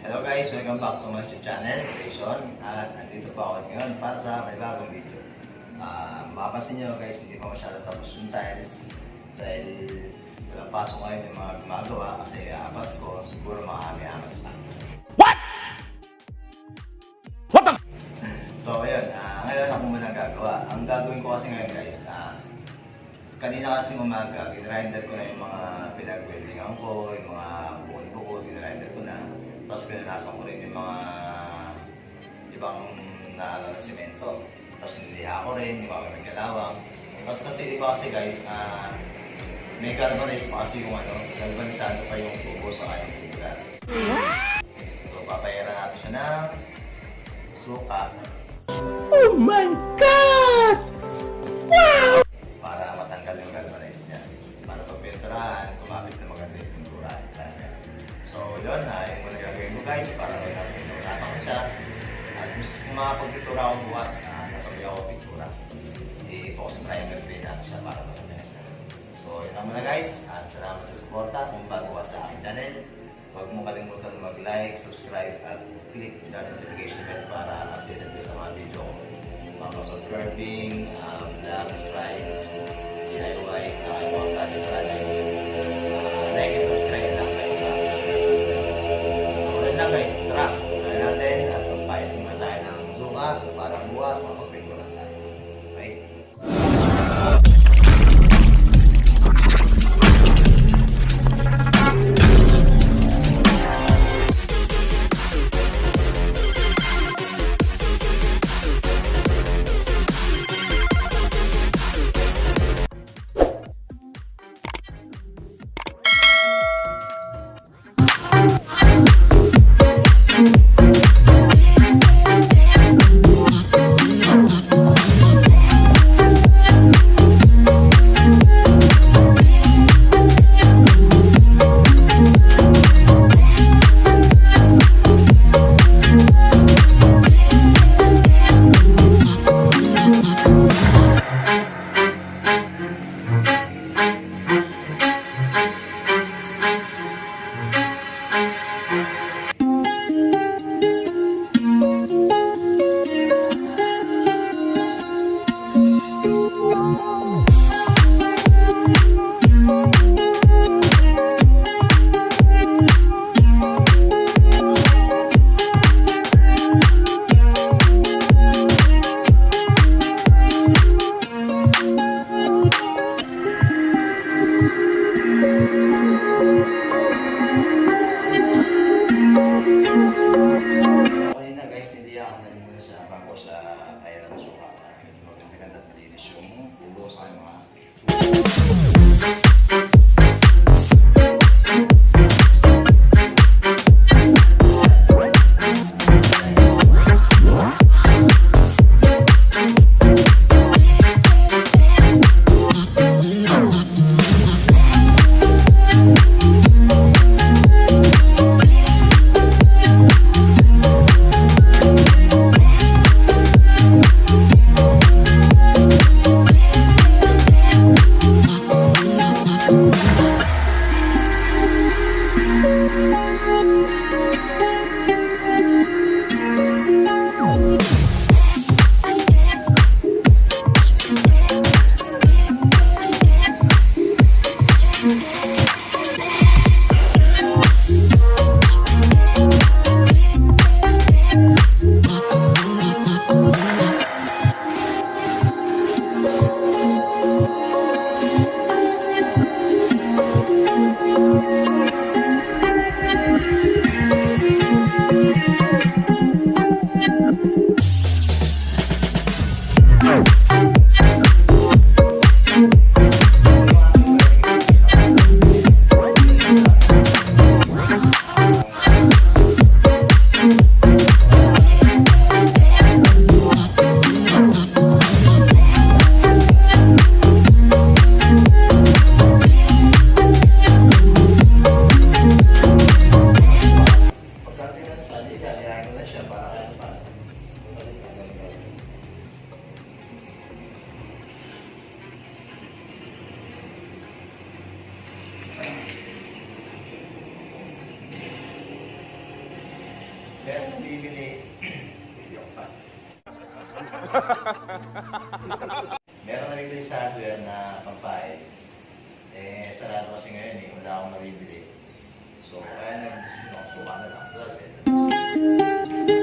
Hello guys, welcome back to my YouTube channel, Creation. At nandito pa ako ngayon para sa may bagong video. Ah, mapapansin nyo guys, hindi pa masyado tapos yung tiles dahil walang pasok ngayon yung mga gumagawa kasi uh, Pasko, siguro mga ami-amat pa. What? What the? So ayun, ah, ngayon ako muna gagawa. Ang gagawin ko kasi ngayon guys, ah, kanina kasi umaga, ginrinder ko na yung mga pinag-weldingan ko, yung mga buko-buko, ginrinder ko na. Tapos pinanasan ko rin yung mga ibang na ano, na semento. Tapos niliha ko rin, yung mga kalawang. Tapos kasi iba kasi guys, ah, may galvanize pa kasi yung ano, galvanisado pa yung tubo sa kanyang tubular. So papayaran natin siya ng suka Oh my God! Sa aking channel, huwag mo kalimutan mag-like, subscribe, at click the notification bell para updated ka sa mga video ko. Mga soft carving, um, vlogs, rides, DIY, sa aking mga project project. Uh, like and subscribe lang kaya ng suka. Maganda-ganda at malinis yung ulo sa mga sa hardware na pampae. Eh, sarado kasi ngayon eh, wala akong maribili. So, kaya nag-decision ako, suka na lang. Well,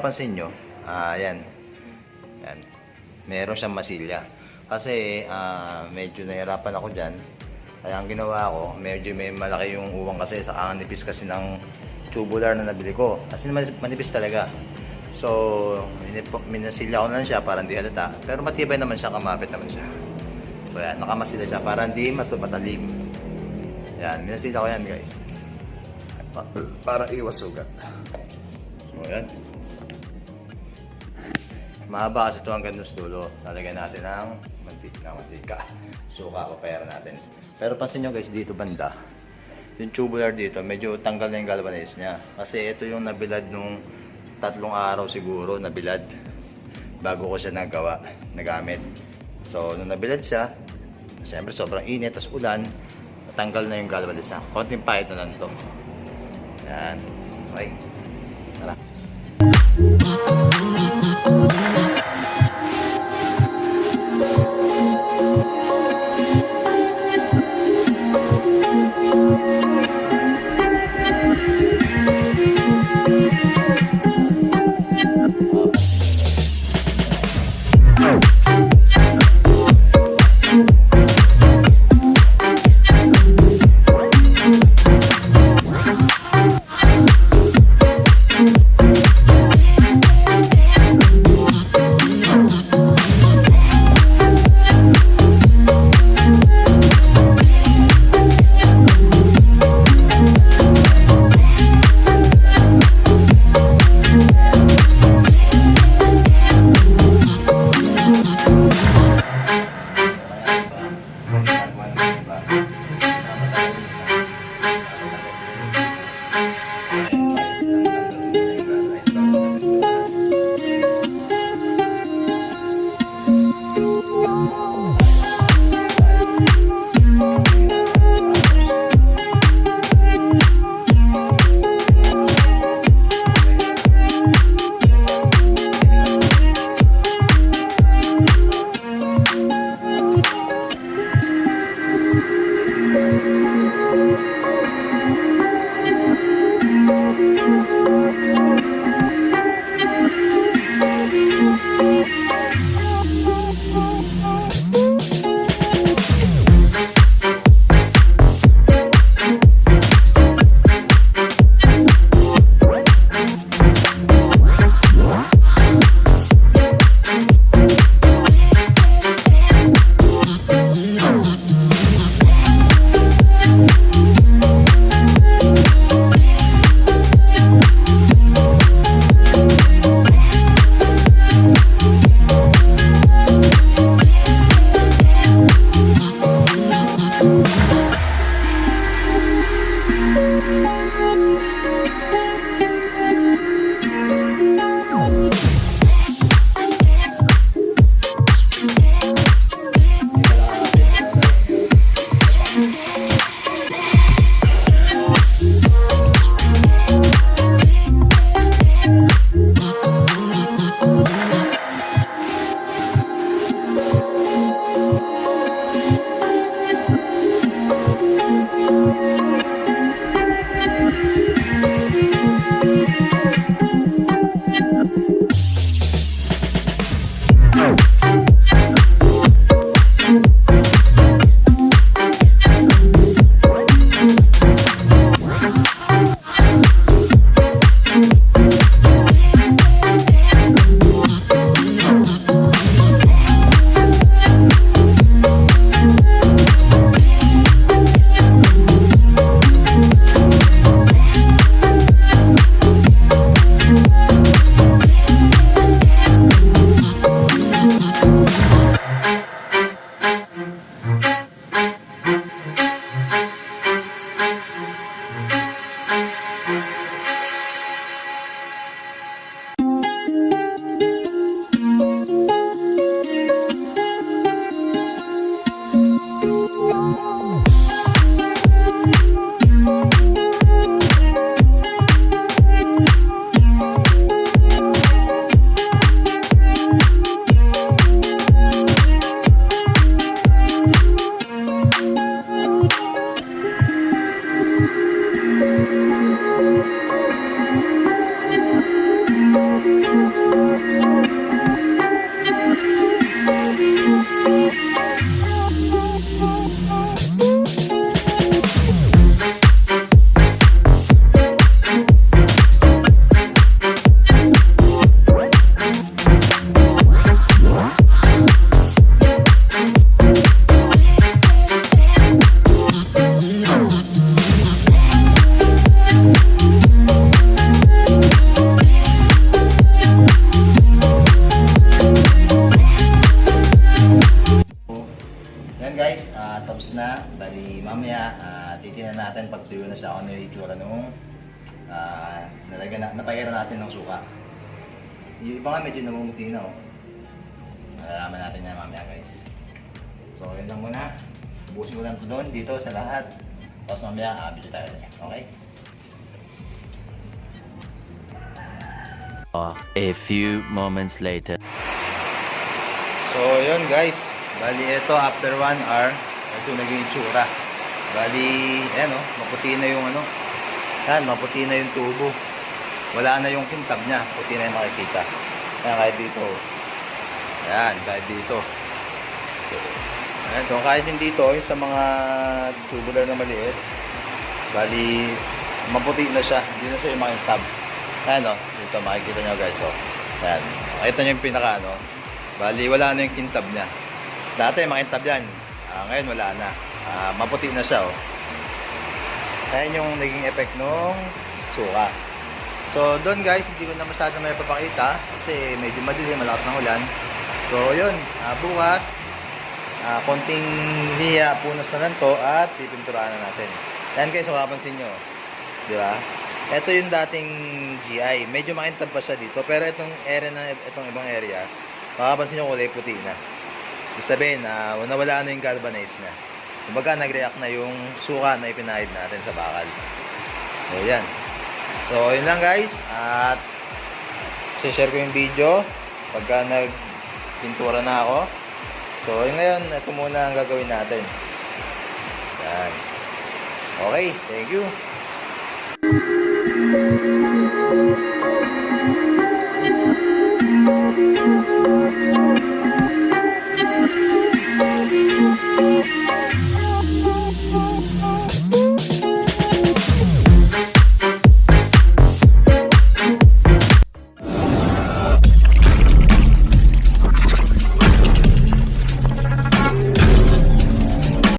mapapansin nyo, ah, yan. Yan. Meron siyang masilya. Kasi ah, medyo nahirapan ako dyan. Kaya ang ginawa ko, medyo may malaki yung uwang kasi sa nipis kasi ng tubular na nabili ko. Kasi man- manipis talaga. So, minasilya ko na lang siya para hindi halata. Pero matibay naman siya, kamapit naman siya. So yan, nakamasilya siya para hindi matu- matalim. Yan, minasilya ko yan guys. Pa- Para iwas sugat. So, yan. Mahaba kasi ito hanggang sa dulo. Lalagyan natin ng mantika, mantika. Suka o pera natin. Pero pansin nyo guys, dito banda, yung tubular dito, medyo tanggal na yung galvanize niya. Kasi ito yung nabilad nung tatlong araw siguro, nabilad. Bago ko siya nagawa, nagamit. So, nung nabilad siya, siyempre sobrang init, tas ulan, natanggal na yung galvanize niya. Konting pahit na lang to. Yan. Okay. Tara. napahira, Yung iba nga medyo namumuti na oh. Malalaman natin yan mamaya guys. So yun lang muna. Ubusin ko lang ito doon, dito sa lahat. Tapos mamaya, video tayo ulit. Okay? A few moments later. So yun guys. Bali ito after 1 hour, ito naging itsura. Bali, ayan oh, maputi na yung ano. Yan, maputi na yung tubo. Wala na yung kintab niya. Puti na yung makikita. Ayan, kahit dito. Ayan, kahit dito. Ayan, ito, kahit yung dito, yung sa mga tubular na maliit. Bali, maputi na siya. Hindi na siya yung makintab. Ayan o, dito makikita nyo guys. Oh. Ayan, makita nyo yung pinaka ano. Bali, wala na yung kintab niya. Dati makintab yan. Ah, ngayon wala na. Ah, maputi na siya oh. Ayan yung naging effect nung suka. So, doon guys, hindi ko na masyado may papakita kasi medyo madilim, malakas ng ulan. So, yun, ah, bukas, ah, konting hiya, punos na lang to at pipinturahan na natin. Yan guys, kung kapansin nyo. Di ba? Ito yung dating GI. Medyo makintab pa siya dito. Pero itong area na, itong ibang area, makapansin nyo kulay puti na. Ibig sabihin, na nawala na yung galvanize niya. Kumbaga, nag-react na yung suka na ipinahid natin sa bakal. So, yan. So, yun lang guys. At, share ko yung video pagka nagpintura na ako. So, yun ngayon, ito muna ang gagawin natin. Yan. Okay, thank you.